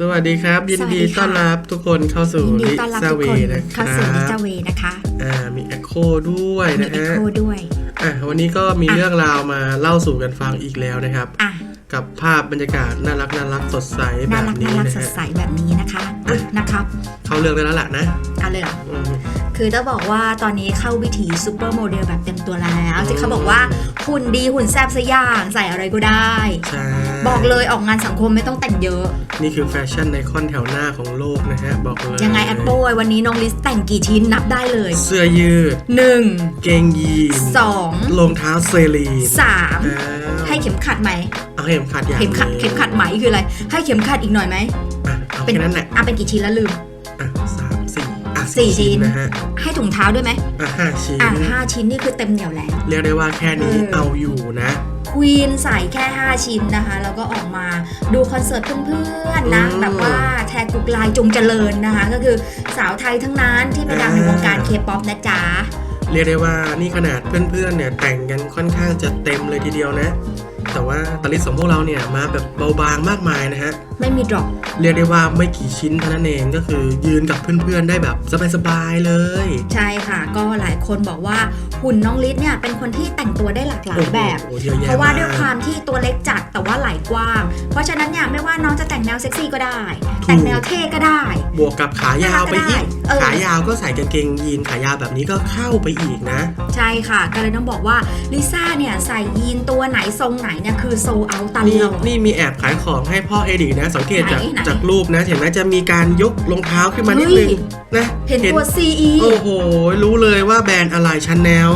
สวัสดีครับ ยินดีสวัสดีค่ะต้อนรับทุกคนเข้าสู่ยินดีลิต้อนรับซาทุกเวคนนะคเข้ารัสู่ลิบจาเวนะคะอ่ามีแอคโคด้วยมีนะเอ็กฮะโคด้วย อะวันนี้ก็มีอะเรื่องราวมาเล่าสู่กันฟังอีกแล้วนะครับ อะกับภาพบรรยากาศน่ารักน่ารักสดใสแบน่าบรักนี้น่ารักนะสดฮะ ใสแบบนี้นะคะอะ นะครับเข้าเรื่องได้แล้วล่ะนะเอาเลยเหรอ อืม คือต้องบอกว่าตอนนี้เข้าวิถีซูเปอร์โมเดลแบบเต็มตัวแล้วอืม ที่เขาบอกว่าหุ่นดีหุ่นแซ่บสกอย่างใส่อะไรก็ได้ ใช่บอกเลยออกงานสังคมไม่ต้องแต่งเยอะ นี่คือแฟชั่นไอคอนแถวหน้าของโลกนะฮะ บอกเลยยังไงแอปโปยวันนี้น้องลิสแต่งกี่ชิ้นนับได้เลย เสื้อยืด 1 เกงยีน2รองเท้าเซรีน3อ้าวให้เข็มขัดไหมเอาเข็มขัดอย่างเข็มขัดนี้เข็มขัดไหมคืออะไร ให้เข็มขัดอีกหน่อยไหมอะเอาเป็นแค่นั้นแหละอะเป็นกี่ชิ้นแล้วลืมอะสามสี่อะสี่ชิ้นนะฮะให้ถุงเท้าด้วยไหมอะห้าชิ้นอะห้าชิ้นนี่คือเต็มเหนียวแล้วเรียกได้ว่าแค่นี้เออเอาอยู่นะควีนใส่แค่ 5 ชิ้นนะคะ แล้วก็ออกมาดูคอนเสิร์ตเพื่อนๆนะอืมแบบว่าแทกกุกลายจงเจริญนะคะ ก็คือสาวไทยทั้งนั้นที่ไปดังในวงการเคป๊อปนะจ๊ะ เรียกได้ว่านี่ขนาดเพื่อนๆเนี่ยแต่งกันค่อนข้างจะเต็มเลยทีเดียวนะ แต่ว่าตลิสของพวกเราเนี่ยมาแบบเบาบางมากมายนะฮะ ไม่มีดรอปเรียกได้ว่าไม่กี่ชิ้นเท่านั้นเองก็คือยืนกับเพื่อนๆได้แบบสบายๆเลย ใช่ค่ะ ก็หลายคนบอกว่าหุ่นน้องลิศเนี่ยเป็นคนที่แต่งตัวได้หลากหลายแบบ โอ้โหเยอะแยะเพราะว่าด้วยมกความที่ตัวเล็กจัดแต่ว่าไหล่กว้าง เพราะฉะนั้นเนี่ยไม่ว่าน้องจะแต่งแนวเซ็กซี่ก็ได้ถูกแต่งแนวเท่ก็ได้ บวกกับขายาวไปอีก เออ ขายาวก็ใส่กางเกงยีนขายาวแบบนี้ก็เข้าไปอีกนะ ใช่ค่ะ ก็เลยต้องบอกว่าลิซ่าเนี่ยใส่ยีนตัวไหนทรงไหนเนี่ยคือโซเอาตนี่ลอดนี่มีแอบขายของให้พ่อเอดิกนะ สังเกตจากไหนไหนจากรูปนะ เห็นไหมจะมีการยกรองเท้าขึ้นมานิดนึงเฮ้ยนะ เห็นตัว CE โอ้โห รู้เลยว่าแบรนด์อะไรชาแนล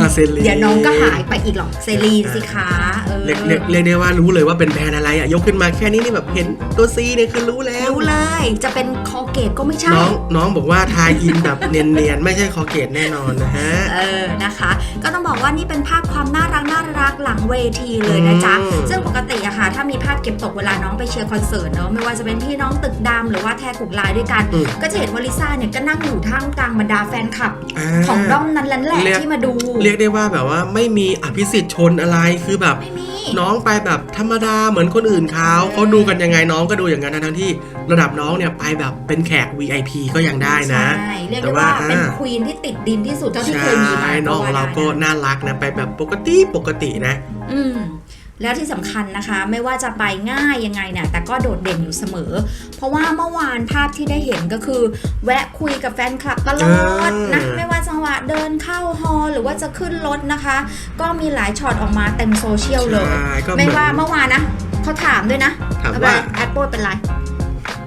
อืมอะเซรีเดี๋ยวน้องก็หายไปอีกหรอกเซรีนสิคะเออเรียกเรียกเรียกได้ว่ารู้เลยว่าเป็นแบรนด์อะไรอะยกขึ้นมาแค่นี้นี่แบบเห็นตัวซีเนี่ยคือรู้แล้ว รู้เลย จะเป็นคอเกตก็ไม่ใช่ น้องน้องบอกว่าทายอินแบบเนียนๆ ไม่ใช่คอเกตแน่นอนนะฮะ เออ นะคะ ก็ต้องบอกว่านี่เป็นภาพความน่ารักน่ารักหลังเวทีเลยนะจ๊ะ อืม ซึ่งปกติอะค่ะ ถ้ามีภาพเก็บตกเวลาน้องไปเชียร์คอนเสิร์ตเนอะไม่ว่าจะเป็นพี่น้องตึกดำหรือว่าแทกุกลายด้วยกัน อืมก็จะเห็นว่าลิซ่าเนี่ยก็นั่งอยู่ท่ามกลางบรรดาแฟนคลับา ของด้อมนั้นแหละเรียก ที่มาดู เรียกได้ว่าแบบว่าไม่มีอภิสิทธิ์ชนอะไรคือแบบ ไม่มี น้องไปแบบธรรมดาเหมือนคนอื่นเขาเขาดูกันยังไงน้องก็ดูอย่างนั้นทั้งที่ระดับน้องเนี่ยไปแบบเป็นแขก VIP ก็ยังได้นะ ใช่ เรียกแต่ได้ว่าว่าเป็นอ่า ควีนที่ติดดินที่สุดเท่าที่เคยมีมาใช่น้องของเราก็น่ารักนะไปแบบปกติปกตินะ อืม แล้วที่สำคัญนะคะ ไม่ว่าจะไปง่ายยังไงเนี่ยแต่ก็โดดเด่นอยู่เสมอ เพราะว่าเมื่อวานภาพที่ได้เห็นก็คือ แวะคุยกับแฟนคลับตลอดนะอ่าไม่ว่าจังหวะเดินเข้าฮอลล์หรือว่าจะขึ้นรถนะคะ ก็มีหลายช็อตออกมาเต็มโซเชียลเลยใช่ก็เหไม่มือนว่าเมื่อวานนะเขาถามด้วยนะถามว่าแอดโป้เป็นไร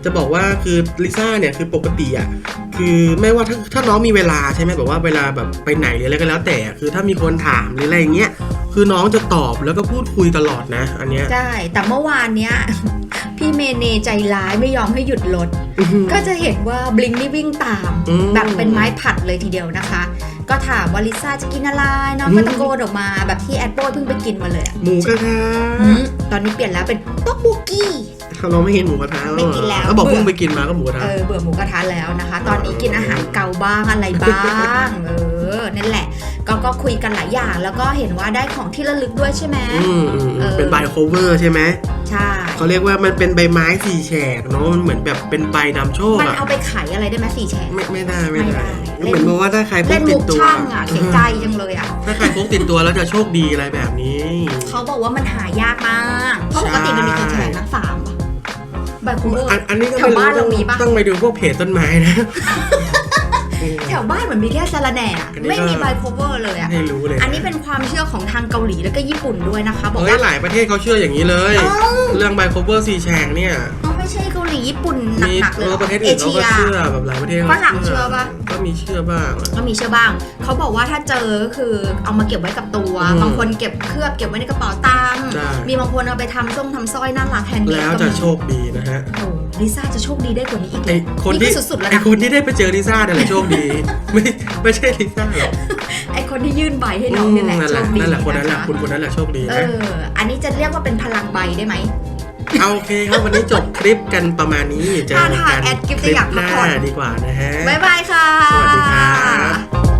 จะบอกว่าคือลิซ่าเนี่ยคือปกติอะคือไม่ว่าถ้าถ้าน้องมีเวลาใช่ไหมแบบว่าเวลาแบบไปไหนหรืออะไรก็แล้วแต่คือถ้ามีคนถามหรืออะไรอย่างเงี้ย คือน้องจะตอบแล้วก็พูดคุยตลอดนะ อันเนี้ย ใช่ แต่เมื่อวานเนี้ย พี่เมเนใจร้ายไม่ยอมให้หยุดรถอื้อหือก็จะเห็นว่าบลิงนี่วิ่งตาม อืม แบบเป็นไม้ผัดเลยทีเดียวนะคะ ก็ถามว่าลิซ่าจะกินอะไร น้องก็อืมตะโกนออกมาแบบที่แอดโป้ยเพิ่งไปกินมาเลยอะหมูกระทะอืมตอนนี้เปลี่ยนแล้วเป็นต๊อกบุกี้ เราไม่เห็นหมูกระทะไม่กินแล้วเขาบอกเบื่อเพิ่งไปกินมาก็หมูกระทะ เออเบื่อหมูกระทะแล้วนะคะ ตอนนี้กินอาหารเกาบ้างอะไรบ้าง เออ นั่นแหละ ก็ก็คุยกันหลายอย่าง แล้วก็เห็นว่าได้ของที่ระลึกด้วยใช่ไหมอืมอืมเออเป็นใบโคเวอร์ใช่ไหมใช่เขาเรียกว่ามันเป็นใบไม้สี่แฉกเนาะมันเหมือนแบบเป็นใบนำโชคมันอะเอาไปขายอะไรได้ไหมสี่แฉกไม่ไม่ได้ไม่ไม่ได้ได้เหมือนกับว่าถ้าใครพเล่กนติมุดกตัวช่างอะเสียใจจังเลยอะถ้าใครพกติดตัวแล้วจะโชคดีอะไรแบบนี้ เขาบอกว่ามันหายากมากเพราะปกติมันมีกี่แฉกนะสามป่ะใบคูเวอร์อันอันนี้ก็แถวบ้านเรามีปะต้องไปดูพวกเพจต้นไม้นะแถวบ้านเหมือนมีแค่สาระแหน่อะอันนี้ก็ ไม่มีใบโคเวอร์เลยอะให้รู้เลยะอันนี้เป็นความเชื่อของทางเกาหลีแล้วก็ญี่ปุ่นด้วยนะคะบอกเฮ้ยว่า หลายประเทศเขาเชื่ออย่างนี้เลย เอ้า เรื่องใบโคเวอร์สี่แฉกเนี่ยเอาไม่ใช่เกาหลีญี่ปุ่นมีหนักๆเลยเอเหรออประเทศเออื่นเขาเชีก็ย เชื่อแบบหลายประเทศฝรั่งเชื่อปะ ก็มีเชื่อบ้างก็มีเชื่อบ้าง เขาบอกว่าถ้าเจอก็คือเอามาเก็บไว้กับตัว อืมบางคนเก็บเครือบเก็บไว้ในกระเป๋าตังค์ ใช่ มีบางคนเอาไปทำส่งทำสร้อยน่ารักแฮนด์เมดแล้วก็จะมีโชคดีนะฮะ โอ้ ลิซ่าจะโชคดีได้กว่านี้อีกเหรไออคนนี่ที่คือสุดๆแล้วไอนะคนที่ได้ไปเจอลิซ่าเนี่ยแหละโชคดี ไม่ไม่ใช่ลิซ่าหรอกไอคนที่ยื่นใบให้น้องเนี่ยแหละนั่นโชแหละคดีนั่นแหละคนนั้นแหละะะคุณคนนั้นแหละโชคดีเอนะ อ อันนี้จะเรียกว่าเป็นพลังใบได้ไหม เอาโอเคครับ วันนี้จบคลิปกันประมาณนี้เจอท่าทางกันแอดกิฟต์คลิปจะอยากหพักน้าผ่อนดีกว่านะฮะ บ๊ายบายค่ะ สวัสดีครับ